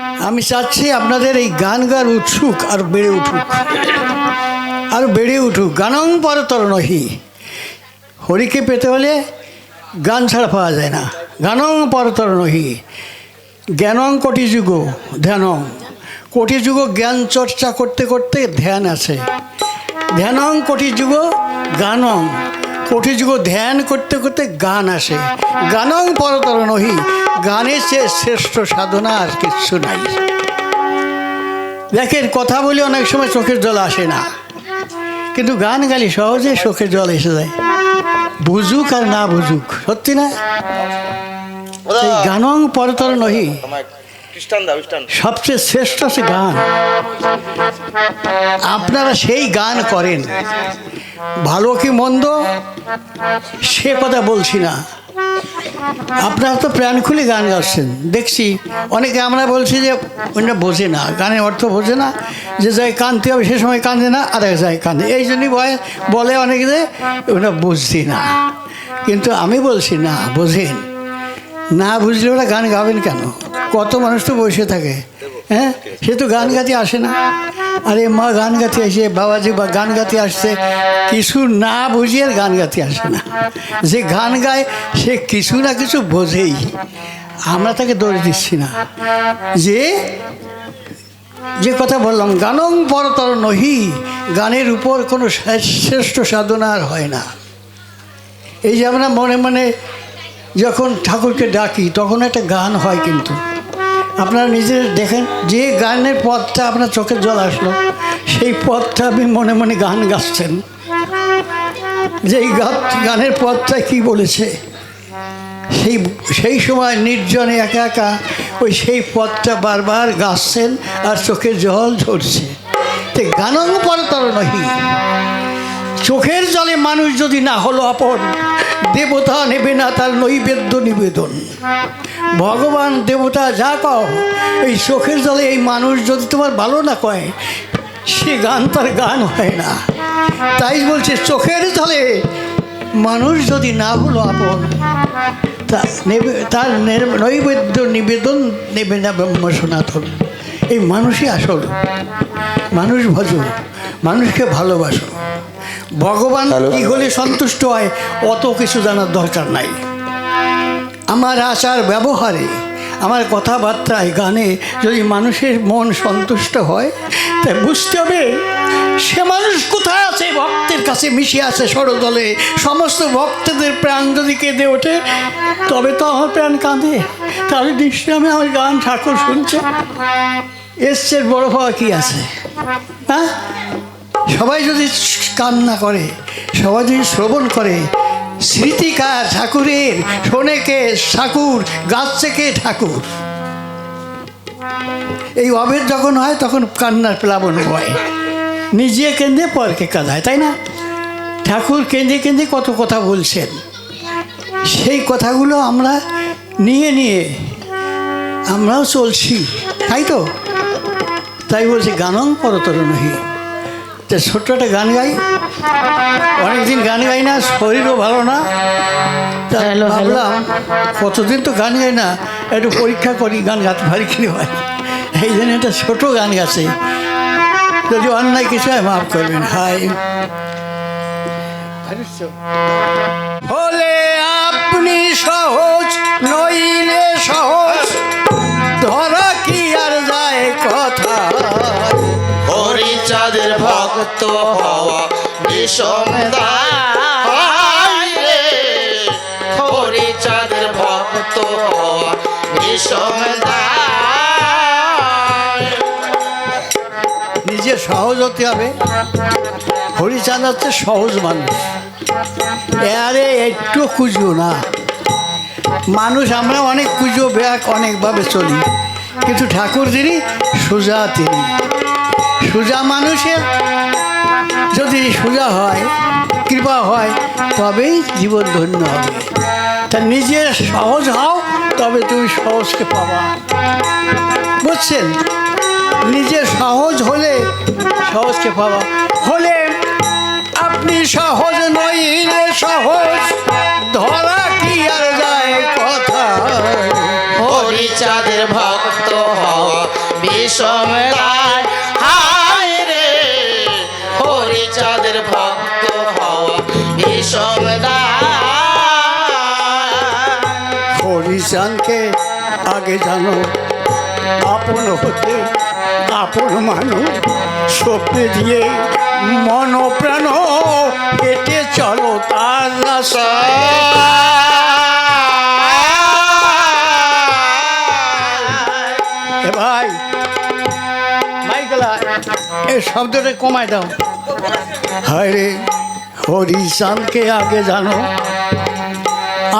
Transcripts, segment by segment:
আমি চাচ্ছি আপনাদের এই গান গার উৎসুক আর বেড়ে উঠুক। আর বেড়ে উঠুক। গানং পরতর নহি। হরিকে পেতে হলে গান ছাড়া পাওয়া যায় না। গানং পরতর নহি। জ্ঞানং কোটি যুগ ধ্যানং। কোটি যুগ জ্ঞান চর্চা করতে করতে ধ্যান আছে। ধ্যানং কোটি যুগ গানং। কোটি যুগ ধ্যান করতে করতে গান আসে। গানং পরতর নহি গানের চেয়ে শ্রেষ্ঠ সাধনা আর কিচ্ছু নাই। দেখেন কথা বলে অনেক সময় চোখের জল আসে না। কিন্তু গান গালি সহজে চোখের জল এসে যায়। বুঝুক আর না বুঝুক সত্যি না? গানং পরতর নহি সবচেয়ে শ্রেষ্ঠ হচ্ছে গান। আপনারা সেই গান করেন। ভালো কি মন্দ? সে কথা বলছি না। আপনারা তো প্রাণ খুলে গান গাচ্ছেন। দেখছি, অনেকে আমরা বলছি যে ওটা বোঝে না, গানের অর্থ বোঝে না। যে যায় কানতে হবে, সে সময় কাঁদে না, আর এক যায় কাঁদে। এই জন্যই বলে অনেকে যে ওটা বুঝছি না। কিন্তু আমি বলছি, না, বোঝেন। না বুঝলে ওরা গান গাবেন কেন? কত মানুষ তো বসে থাকে। হ্যাঁ? সে তো গান গাতে আসে না। আরে মা গান গাতে আসে, বাবাজি বা গান গাতে আসছে। কিছু না বুঝিয়ে গান গাতে আসে না। যে গান গায়, সে কিছু না কিছু বোঝেই। আমরা তাকে দৌড়ে দিচ্ছি না। যে যে কথা বললাম, গানং পরতর নহি, গানের উপর কোনো শ্রেষ্ঠ সাধনা আর হয় না। এই যে আমরা মনে মনে যখন ঠাকুরকে ডাকি, তখন একটা গান হয় কিন্তু। আপনারা নিজের দেখেন, যে গানের পথটা আপনার চোখের জল আসলো, সেই পথটা আপনি মনে মনে গান গাচ্ছেন। যে গানের পথটা কি বলেছে? সেই সেই সময় নির্জনে একা একা ওই সেই পথটা বারবার গাচ্ছেন আর চোখের জল ঝরছে। তে গানং পরতর নহি। চোখের জলে মানুষ যদি না হলো আপন দেবতা নেবে না তার নৈবেদ্য নিবেদন। ভগবান দেবতা যা কও, এই চোখের জলে এই মানুষ যদি তোমার ভালো না কয়, সে গান তার গান হয় না। তাই বলছে, চোখের জলে মানুষ যদি না হলো আপন, তার নৈবেদ্য নিবেদন নেবে না ব্রহ্ম সনাতন। এই মানুষই আসল। মানুষ ভজ মানুষকে ভালোবাসো। ভগবান? কি হলে সন্তুষ্ট হয় অত কিছু জানার দরকার নাই। আমার আচার ব্যবহারে আমার কথাবার্তায় গানে যদি মানুষের মন সন্তুষ্ট হয় তাই বুঝতে হবে সে মানুষ কোথায় আছে ভক্তের কাছে মিশে আছে সরদলে সমস্ত ভক্তদের প্রাণ যদি কেঁদে ওঠে তবে তো আমার প্রাণ কাঁদে। তাহলে নিশ্চয় আমি আমার গান ঠাকুর শুনছে। এসছে বড় হওয়া কি আছে? হ্যাঁ? সবাই যদি কান্না করে, সবাই যদি শ্রবণ করে স্মৃতিকার ঠাকুরের শোনে কে ঠাকুর, গাচ্ছে কে ঠাকুর? এই অভেদ যখন হয়, তখন কান্নার প্লাবন হয়। নিজে কেঁদে পরকে কাঁদায়, তাই না? ঠাকুর কেঁদে কেঁদে কত কথা বলছেন। সেই কথাগুলো আমরা নিয়ে নিয়ে আমরাও চলছি, তাই তো? তাই বলছি গানং পরতর নহি। তা ছোট্ট একটা গান গাই। অনেকদিন গান গাই না শরীরও ভালো না। তা. ভাবলাম কতদিন তো গান গাই না একটু পরীক্ষা করি গান গাতে পারি কি হয় এই জন্য একটা ছোট গান গাছে। যদি অন্যায় কিছু হয় মাফ করবেন হাই। হলে আপনি সহজ ভক্ত হওয়া হরিচাঁদের ভক্ত হওয়া নিজে সহজ হতে হবে। হরিচাঁদ হচ্ছে সহজ মানুষ। আরে একটু খুঁজো না। মানুষ আমরা অনেক খুঁজো ব্যাগ অনেকভাবে চলি। কিন্তু ঠাকুর যিনি সোজা তিনি। সোজা মানুষের যদি সোজা হয়, কৃপা হয়, তবেই জীবন ধন্য হবে। তা নিজে সহজ হও, তবে তুমি সহজকে পাবা। বুঝছেন? নিজে সহজ হলে সহজকে পাওয়া হলে আপনি সহজ নইলে সহজ, ধরা কি আর যায় কথা? হরিচাঁদের ভক্ত হওয়া বিষম হরিচানকে আগে জানো আপন হতে আপন মানুষ সপে দিয়ে মন প্রাণ হেঁটে চলো তার ভাই মাইকেলা এই শব্দটা কমায় দাও। হায় রে হরিচানকে আগে জানো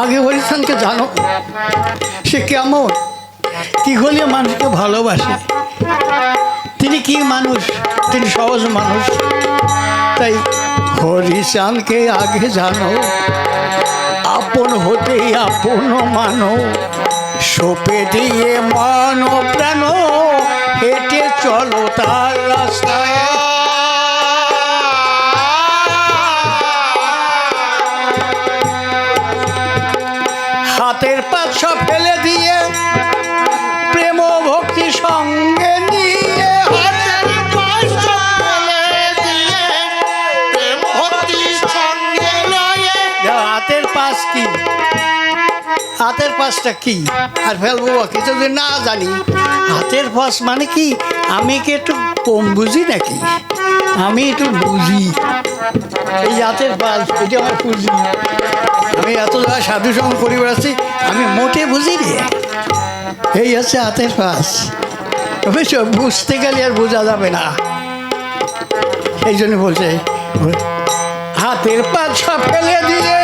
আগে হরিচানকে জানো, সে কেমন? কি হলে মানুষকে ভালোবাসে? তিনি কি মানুষ? তিনি সহজ মানুষ। তাই হরিচানকে আগে জানো, আপন হতে আপন মানো, সোপে দিয়ে মন প্রাণ, হেঁটে চলো তার রাস্তায় সব ফেলে দিয়ে প্রেম ভক্তি সঙ্গে নিয়ে হাতের পাশ কি? হাতের পাশটা কি? আর ফেলব কি? যদি না জানি, হাতের পাশ মানে কি? আমি কি একটু কম বুঝি নাকি? আমি একটু বুঝি। এই জাতের বাস, এটা আমার বুঝি আমি এত জায়গায় সাধু সঙ্গ করি বেড়াচ্ছি, আমি মোটে বুঝি রে। এই হচ্ছে হাতের পাশ অবশ্য বুঝতে গেলে আর বোঝা যাবে না। সেই জন্য বলছে, হাতের পাশ ফেলে দিয়ে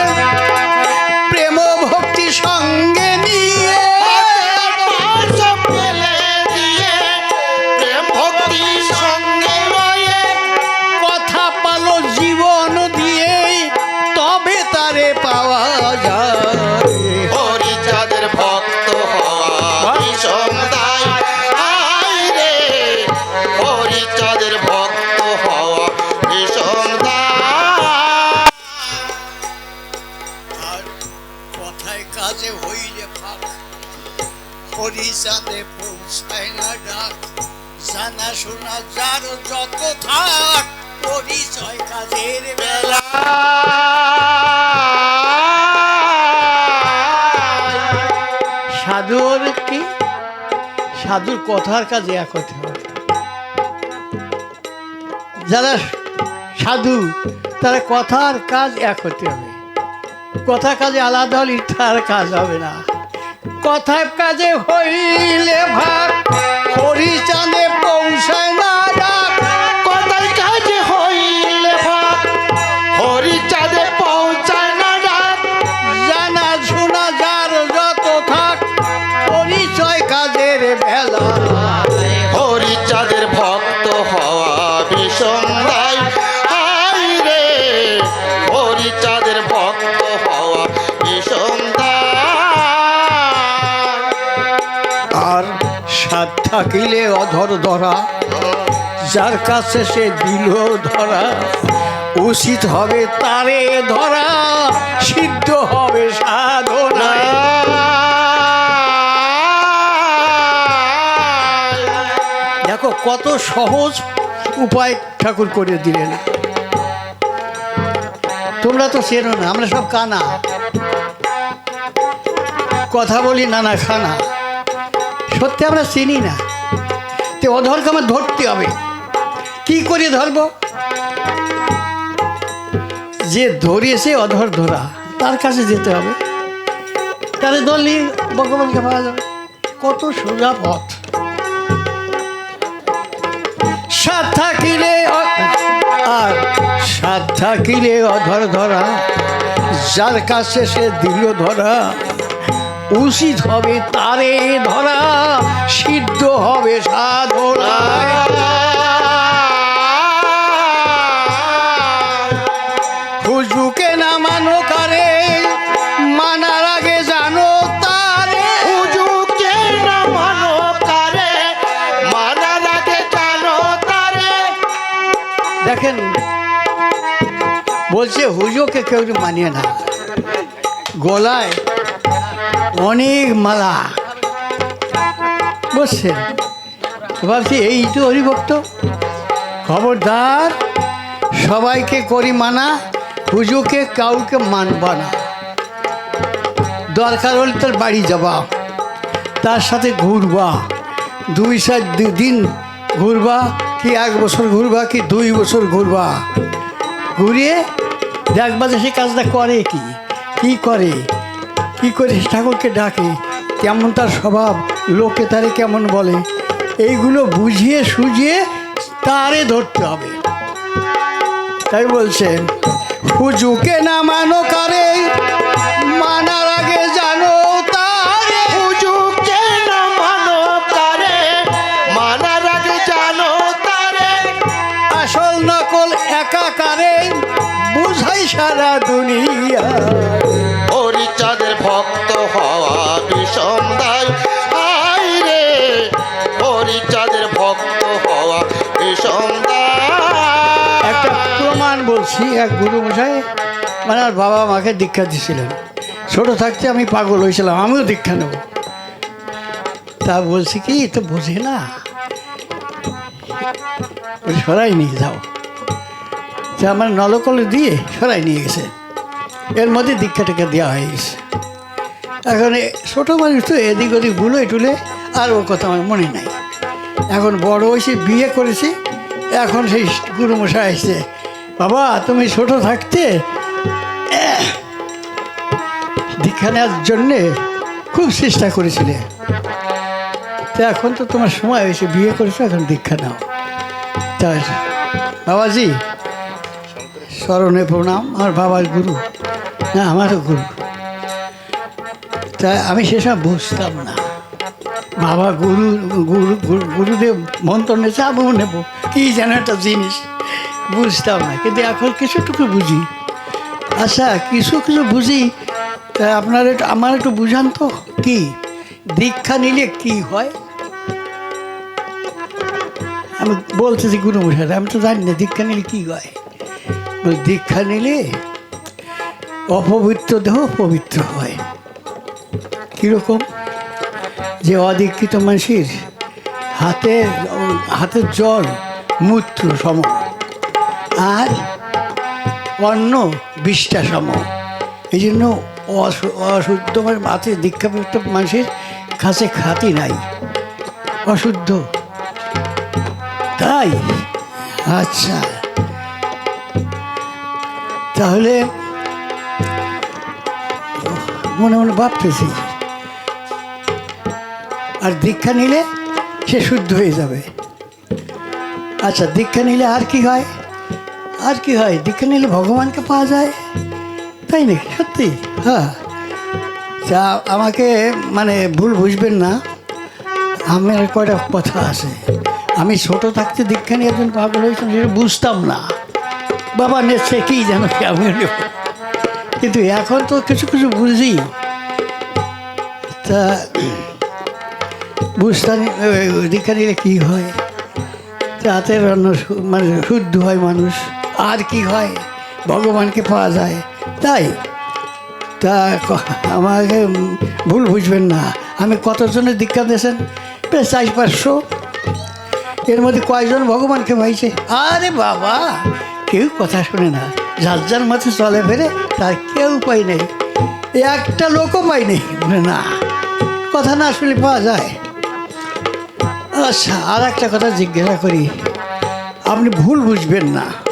হরিচাঁদে পৌঁছায় না ডাক। জানা শোনা যার যত থাক পরিচয় কাজের বেলা। সাধুর কি? সাধুর কথার কাজে এক হবে। যারা সাধু, তারা কথার কাজ এক হতে হবে। কথা কাজে আলাদা হলে তার কাজ হবে না। কথায় কাজে হইলে ভাগ। হরিচাঁদে পৌঁছায় না থাকিলে অধর ধরা। যার কাছে সে দিল ধরা, উচিত হবে তারে ধরা, সিদ্ধ হবে সাধনা। দেখো কত সহজ উপায় ঠাকুর করে দিলেন। তোমরা তো চেনো না, আমরা সব কানা। কথা বলি নানা খানা। সত্যি আমরা চিনি না। তো অধরকে আমার ধরতে হবে। কি করে ধরবো? যে ধরিয়েছে অধর ধরা, তার কাছে যেতে হবে। তাহলে ধরলি ভগবানকে পাওয়া যাবে। কত সোজা পথ। সাত থাকিলে আর সাত থাকিলে অধর ধরা, যার কাছে সে দিল ধরা উচিত হবে তারে ধরা সিদ্ধ হবে সাধনায় হুজুকে না মানো কারে মানার আগে জানো তারে হুজুকে না মানো তারে, মানার আগে জানো তারে। দেখেন বলছে হুজুকে কেউ মানিয়ে না গলায় অনেক মালা। বুঝছেন ভাবছি এই তো হরিভক্ত খবরদার, সবাইকে করি মানা, পুজোকে কাউকে মানবা না। দরকার হলে তোর বাড়ি যাবা। তার সাথে ঘুরবা। দুই সাত দিন ঘুরবা, কি এক বছর ঘুরবা, কি দুই বছর ঘুরবা। ঘুরিয়ে দেখবা যে সে কাজটা করে কি কি করে। কি করে ঠাকুরকে ডাকে? কেমন তার স্বভাব? লোকে তারে কেমন বলে? এইগুলো বুঝিয়ে সুঝিয়ে তারে ধরতে হবে। তাই বলছেন হুজুকে না মানো কারে? মানার আগে জানো তারে। হুজুকে না মানো মানার আগে জানো তারে। আসল নকল একাকারে বুঝাই সারা দুনিয়া। বলছি, এক গুরু মশাই মানে আমার বাবা মাকে দীক্ষা দিয়েছিলেন। ছোট থাকতে আমি পাগল হয়েছিলাম, আমিও দীক্ষা নেব। তা বলছি কি, তো বোঝে না। সরাই নিয়ে যাও। তা আমার নলকলে দিয়ে সরাই নিয়ে গেছে। এর মধ্যে দীক্ষা টেক্ষা দেওয়া হয়ে গেছে। এখন ছোটো মানুষ তো এদিক ওদিক ভুলে টুলে আর ও কথা আমার মনে নাই। এখন বড় হয়েছে, বিয়ে করেছি, এখন সেই গুরুমশাই আসছে বাবা, তুমি ছোট থাকতে দীক্ষা নেওয়ার জন্যে খুব চেষ্টা করেছিলে। তো এখন তো তোমার সময় হয়েছে, বিয়ে করেছ, এখন দীক্ষা নাও। তা বাবাজি, স্মরণে প্রণাম আমার বাবার গুরু, না, আমারও গুরু। তা আমি সেসব বুঝতাম না। বাবা গুরু গুরু, গুরু- গুরুদেব মন্ত্র নেছে আমিও নেব, কি যেন একটা জিনিস। বুঝতাম না, কিন্তু এখন কিছুটুকু বুঝি। আচ্ছা কিছু কিছু বুঝি আপনার একটু, আমার একটু বুঝান তো, কি? দীক্ষা নিলে কি হয়? আমি বলতেছি গুরু মশাই, আমি তো জানি না দীক্ষা নিলে কি হয়। দীক্ষা নিলে অপবিত্র দেহ পবিত্র হয়। কীরকম? যে অদীক্ষিত মানুষের হাতে হাতের জল মূত্র সম আর অন্য বিষ্ঠা সম এই জন্য অশুদ্ধ মানে হাতে দীক্ষাপ্রাপ্ত মানুষের কাছে খাতি নাই। অশুদ্ধ। তাই? আচ্ছা। তাহলে মনে মনে ভাবতেছি। আর দীক্ষা নিলে সে শুদ্ধ হয়ে যাবে। আচ্ছা দীক্ষা নিলে আর কি হয়? আর কি হয়? দীক্ষা নিলে ভগবানকে পাওয়া যায়। তাই নাকি? সত্যি? হ্যাঁ। তা আমাকে মানে ভুল বুঝবেন না। আমার কয়টা কথা আছে। আমি ছোট থাকতে দীক্ষা নিয়ে একজন পাগল হয়েছিলাম, সেটা বুঝতাম না। বাবা নেচ্ছে কি যেন আমি কিন্তু এখন তো কিছু কিছু বুঝি। তা বুঝতাম দীক্ষা নিলে কী হয়? রাতের রান্না মানে শুদ্ধ হয় মানুষ। আর কি হয়? ভগবানকে পাওয়া যায়। তাই? তা আমাকে ভুল বুঝবেন না। আমি কতজনের দীক্ষা দিয়েছেন? প্রায় চার পাঁচশো। এর মধ্যে কয়জন ভগবানকে পাইছে আরে বাবা! কেউ কথা শুনে না। যার যার মধ্যে চলে ফেরে তার কেউ উপায় নেই। একটা লোকও পাই নেই। না। কথা না শুনলে পাওয়া যায়। আচ্ছা আর একটা কথা জিজ্ঞাসা করি। আপনি ভুল বুঝবেন না।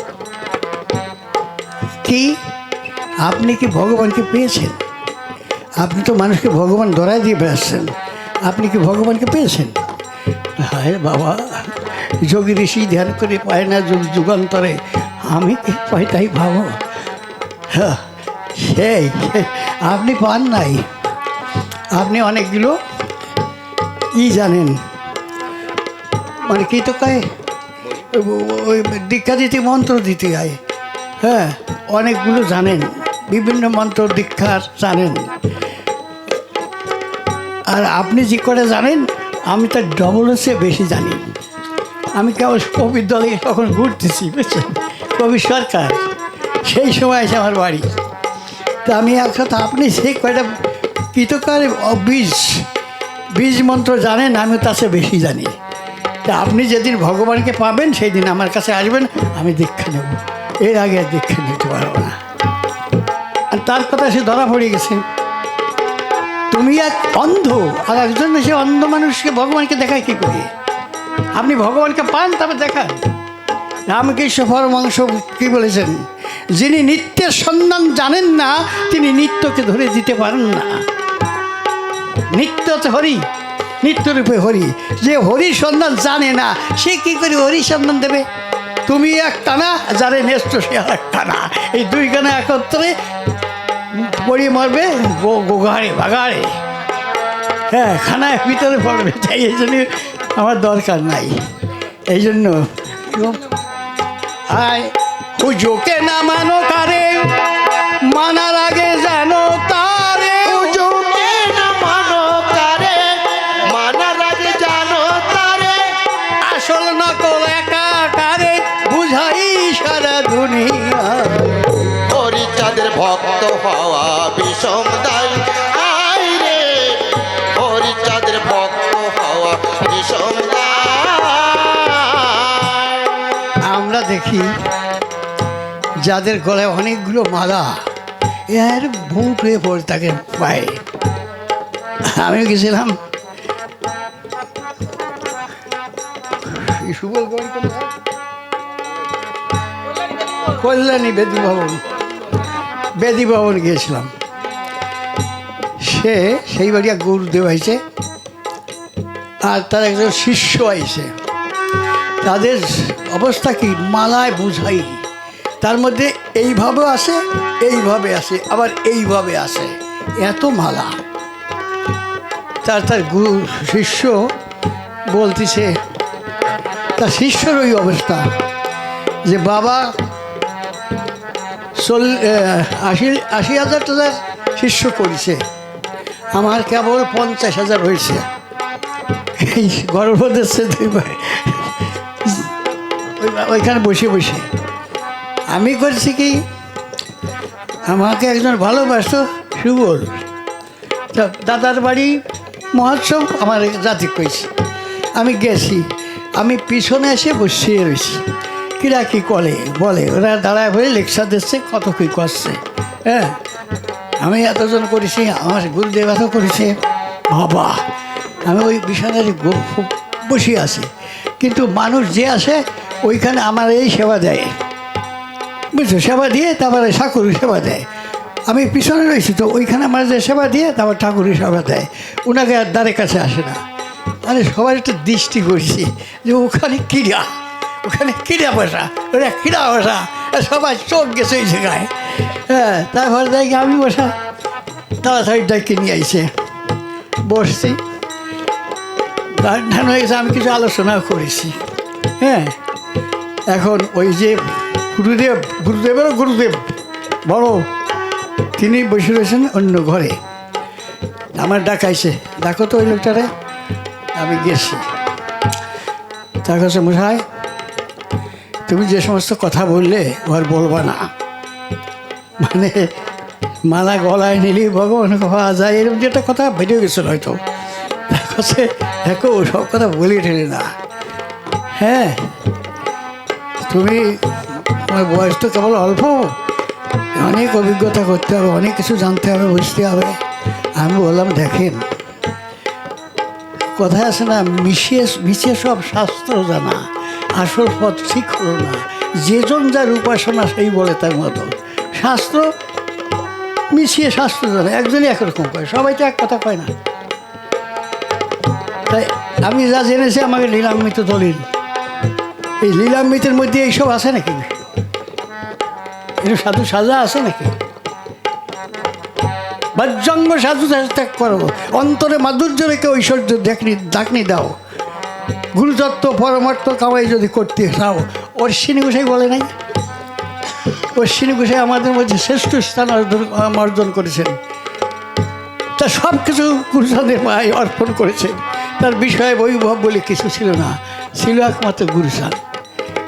কি? আপনি কি ভগবানকে পেয়েছেন? আপনি তো মানুষকে ভগবান ধরাই দিয়ে বেড়াচ্ছেন। আপনি কি ভগবানকে পেয়েছেন? হায় বাবা যোগী ঋষি ধ্যান করে পায় না যুগ যুগান্তরে। আমি কি পাই তাই ভাবো? হ্যাঁ, সেই আপনি পান নাই। আপনি অনেকগুলো কি জানেন। মানে কি তো কয়? ওই দীক্ষা দিতে মন্ত্র দিতে হয় হ্যাঁ অনেকগুলো জানেন, বিভিন্ন মন্ত্র দীক্ষার জানেন। আর আপনি যে করে জানেন, আমি তার ডবলের চেয়ে বেশি জানি। আমি কেবল কবির দলে তখন ঘুরতেছি, বুঝছেন? কবি সরকার, সেই সময় আছে আমার বাড়ি। তা আমি এক কথা, আপনি সেই কয়টা কৃতকার বীজ বীজ মন্ত্র জানেন, আমি তার চেয়ে বেশি জানি। তা আপনি যেদিন ভগবানকে পাবেন সেই দিন আমার কাছে আসবেন, আমি দীক্ষা নেব। এর আগে দীক্ষা নিতে পারব না। আর তার কথা সে ধরা পড়ে গেছে। তুমি এক অন্ধ, আর একজন সে অন্ধ মানুষকে ভগবানকে দেখায় কি করে? আপনি ভগবানকে পান, তবে দেখান। রামকৃষ্ণ পরমাংস কি বলেছেন? যিনি নিত্যের সন্ধান জানেন না, তিনি নিত্যকে ধরে দিতে পারেন না। নিত্য হরি নিত্যরূপে হরি। যে হরি সন্ধান জানে না, সে কি করে হরি সন্ধান দেবে? তুমি এক টানা যারে নেষ্ট সে আর এক টানা এই দুই গানা একত্রে পড়ি মারবে গোগাড়ে বাগাড়ে হ্যাঁ খানায় ভিতরে পড়বে, তাই এই জন্য আমার দরকার নাই। এই জন্য আয় পুজোকে না মানো কারে, মানার আগে যাদের গলায় অনেকগুলো মালা এর ভূত হয়ে পড়ে তাকে পায়ে। আমিও গেছিলাম? কল্যাণী বেদি ভবন। বেদি ভবন গিয়েছিলাম। সে সেই বাড়িয়া গুরুদেব আইছে, আর তার একজন শিষ্য আইছে। তাদের অবস্থা কি? মালায় বুঝাই। তার মধ্যে এইভাবে আসে এইভাবে আসে, আবার এইভাবে আসে। এত মালা। তার তার গুরু শিষ্য বলতেছে, তার শিষ্যর ওই অবস্থা যে বাবা চল আশি আশি হাজার টাকার শিষ্য করেছে। আমার কেবল পঞ্চাশ হাজার হয়েছে। এই গর্ভদেশে দুই ওইখানে বসে বসে। আমি করছি কি? আমাকে একজন ভালোবাসত সুবল। দাদার বাড়ি মহোৎসব আমার জাতি কইছে। আমি গেছি, আমি পিছনে এসে বসিয়ে রয়েছি কিরা কি করে বলে, ওরা দাঁড়ায় হয়ে লেকচার দিচ্ছে, কত কী করছে? হ্যাঁ আমি এতজন করেছি, আমার গুরুদেব এত করেছে। বাবা, আমি ওই বিছানায় বসে আছি। কিন্তু মানুষ যে আসে, ওইখানে আমার এই সেবা দেয়। বুঝছ? সেবা দিয়ে তারপরে ঠাকুর সেবা দেয়। আমি পিছনে রয়েছি তো ওইখানে আমার যে সেবা দিয়ে তারপর ঠাকুরের সেবা দেয়। ওনাকে আর দ্বারের কাছে আসে না। আরে সবার একটা দৃষ্টি করছি যে ওখানে কিরা ওখানে কিরা বসা ওরা কিরা বসা সবাই চোখ গেছে ওই জায়গায়। হ্যাঁ তারপর দেখি আমি বসা তাড়াতাড়ি ডাকি নিয়ে আইছে। বসছি। গান ধান হয়ে গেছে, আমি কিছু আলোচনা করেছি। হ্যাঁ এখন ওই যে গুরুদেব, গুরুদেবেরও গুরুদেব। বড়, তিনি বসে রয়েছেন অন্য ঘরে। আমার ডাকাইছে ডাকো তো ওই লোকটারে, আমি গেছি। তার কাছে, মশাই, তুমি যে সমস্ত কথা বললে ওর বলবা না। মানে মালা গলায় নিলি ভগবান পাওয়া যায়, এরকম যে একটা কথা বেরিয়ে গেছিল হয়তো। তার কাছে, দেখো সব কথা বলি ঠেলে না। হ্যাঁ তুমি তোমার বয়স তো কেবল অল্প। অনেক অভিজ্ঞতা করতে হবে, অনেক কিছু জানতে হবে, বুঝতে হবে। আমি বললাম, দেখেন, কথায় আছে না, মিশিয়ে মিশিয়ে সব শাস্ত্র জানা, আসল পথ ঠিক হলো না। যেজন যার উপাসনা সেই বলে তার মতো। শাস্ত্র মিশিয়ে শাস্ত্র জানা, একজনই একরকম কয়, সবাই তো এক কথা কয় না। তাই আমি যা জেনেছি, আমাকে লীলামৃত দলিল। এই লীলামৃতের মধ্যে এইসব আছে নাকি? সাধু সাজা আছে নাকি? বাহ্যঙ্গ সাধু ত্যাগ করো। অন্তরে মাধুর্য রেখে ঐশ্বর্য দেখনি ডাকনি দাও। গুরুতত্ত্ব, পরমার্থ কামাই যদি করতে চাও অশ্বিনী গোসাই বলে নাই? অশ্বিনী গোসাই আমাদের মধ্যে শ্রেষ্ঠ স্থান অর্জন করেছেন। তা সব কিছু গুরুজনদের পায়ে অর্পণ করেছেন। তার বিষয়ে বৈভব বলে কিছু ছিল না। ছিল একমাত্র গুরুসান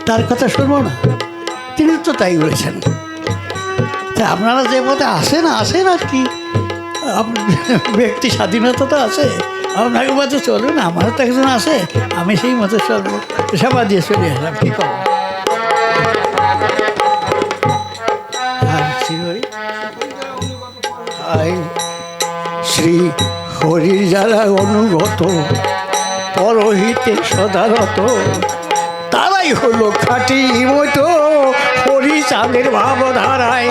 তার কথা শুনব না? তিনি তো তাই বলেছেন। তা আপনারা যে পথে আসেন আসেন আর কি। ব্যক্তি স্বাধীনতা তো আছে। আপনাকে মতো চলুন, আমারও তো একজন আছে। আমি সেই মতো চলবো। সেবা দিয়ে চলে আসলাম, কী করব শ্রী হরি যারা অনুগত, পরহিতে সদারত, তারাই হলো খাটি মতো হরি চাঁদের ভাবধারায়।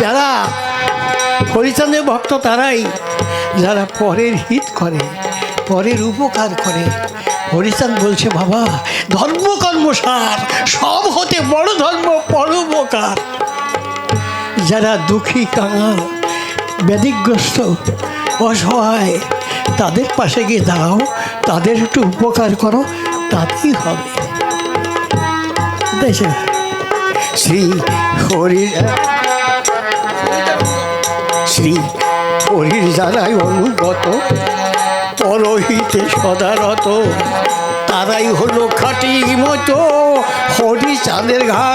যারা হরিচন্দ্রের ভক্ত তারাই, যারা পরের হিত করে, পরের উপকার করে। হরিচাঁদ বলছে, বাবা ধর্ম সার, সব হতে বড় ধর্ম পরোপকার যারা দুঃখী, কাঙাল, ব্যাধিগ্রস্ত, অসহায়, তাদের পাশে গিয়ে দাঁড়াও, তাদের একটু উপকার করো, তাতেই হবে। শ্রী হরি শ্রী হরির যারাই অনুগত, পরহিতে সদারত। তারাই হলো খাটি মতো, হরি চাঁদের ঘা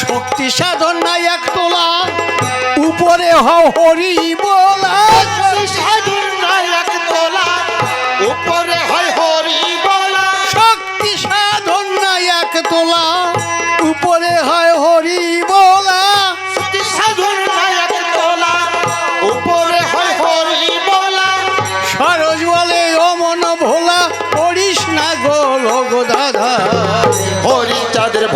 শক্তি সাধন নাই এক তোলা, উপরে হরি বলা। সাধুর নায়ক তোলা, উপরে হয় হরি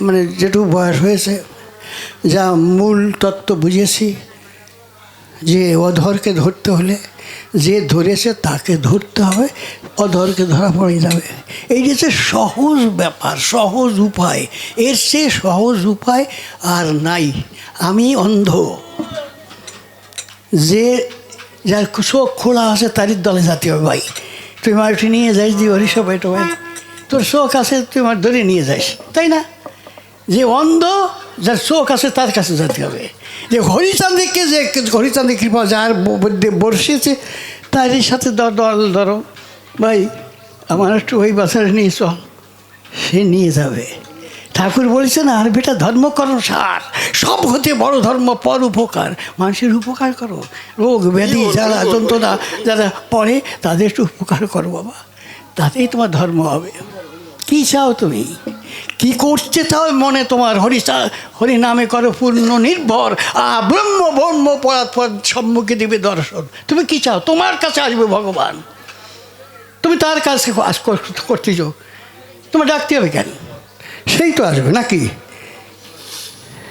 মানে যেটুকু বয়স হয়েছে, যা মূল তত্ত্ব বুঝেছি যে অধরকে ধরতে হলে যে ধরেছে তাকে ধরতে হবে, অধরকে ধরা পড়ে যাবে। এই যে সহজ ব্যাপার, সহজ উপায়, এর চেয়ে সহজ উপায় আর নাই। আমি অন্ধ। যে যার চোখ খোলা আছে তারই দলে জাতি হবে ভাই। তুই মারটি নিয়ে যাইস দি হরিসব এটা ভাই তোর চোখ আছে, তুই আমার ধরে নিয়ে যাইস, তাই না? যে অন্ধ যার চোখ আছে তার কাছে যেতে হবে। যে হরিচাঁদিকে যে হরিচাঁদি কৃপা যার বর্ষেছে তারই সাথে দল ধরো। ভাই আমার একটু ওই বাসারে নিয়ে চল। সে নিয়ে যাবে। ঠাকুর বলেছেন আর বেটা ধর্ম করো সার। সব হতে বড় ধর্ম পর উপকার। মানুষের উপকার করো। রোগ ব্যাধি যারা যন্ত্রণা যারা পড়ে তাদের একটু উপকার করো বাবা। তাতেই তোমার ধর্ম হবে। কি চাও তুমি? কি করছে চাও মনে তোমার? হরি হরি নামে করো পূর্ণ নির্ভর। আ, ব্রহ্ম ব্রহ্ম পরাৎপর সম্মুখে দিবে দর্শন। তুমি কি চাও? তোমার কাছে আসবে ভগবান। তুমি তার কাছে করতে যাও। তোমার ডাকতে হবে কেন? সেই তো আসবে নাকি?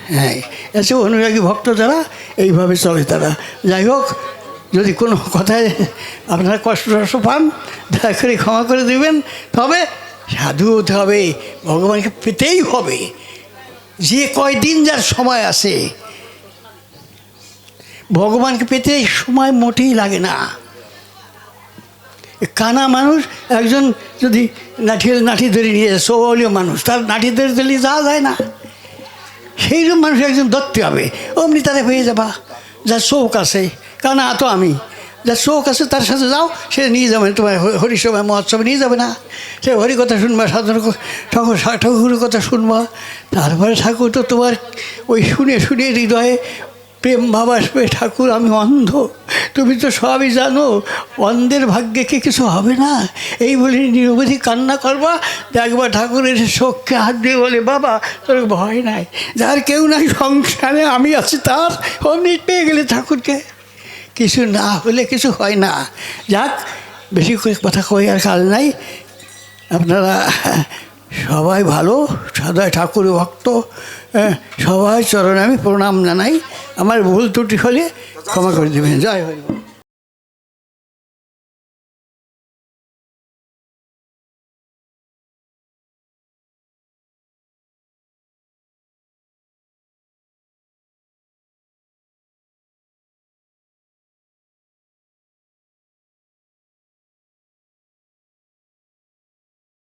হ্যাঁ এসে অনুরাগী ভক্ত যারা এইভাবে চলে তারা। যাই হোক, যদি কোনো কথায় আপনারা কষ্ট টষ্ট পান, দয়া করে ক্ষমা করে দেবেন। তবে সাধু হতে হবে, ভগবানকে পেতেই হবে। যে কয়দিন যার সময় আছে, ভগবানকে পেতে সময় মোটেই লাগে না। কানা মানুষ, একজন যদি নাঠি নাঠি ধরে নিয়ে যায় সৌলীয় মানুষ, তার নাঠি ধরে দিলে যাওয়া যায় না। সেইরকম মানুষ একজন ধরতে হবে, অমনি তারা হয়ে যাবা। যার শোক আছে, কানা তো আমি। যার শোক আছে তার সাথে যাও, সে নিয়ে যাবে তোমার হ- হরিসভায়, মহোৎসবে নিয়ে যাবে না। সে হরি কথা শুনবা সাধারণ ঠাকুর ঠাকুরের কথা শুনবা। তারপরে ঠাকুর তো তোমার ওই শুনে শুনে হৃদয়ে প্রেম ভাব আসবে ঠাকুর, আমি অন্ধ, তুমি তো সবই জানো, অন্ধের ভাগ্যে কি কিছু হবে না? এই বলে নিরবধি কান্না করবা, দেখবা ঠাকুর এসে শোককে হাত দিয়ে বলে, বাবা, তোর ভয় নাই। যার কেউ নাই, সংসারে আমি আছি, তার অমনি পেয়ে গেলে ঠাকুরকে। কিছু না হলে কিছু হয় না। যাক বেশি কথা কই আর কাল নাই। আপনারা সবাই ভালো সদয় ঠাকুর ভক্ত হ্যাঁ, সবাই চরণে আমি প্রণাম জানাই। আমার ভুল ত্রুটি হলে ক্ষমা করে দেবেন। জয় হরি।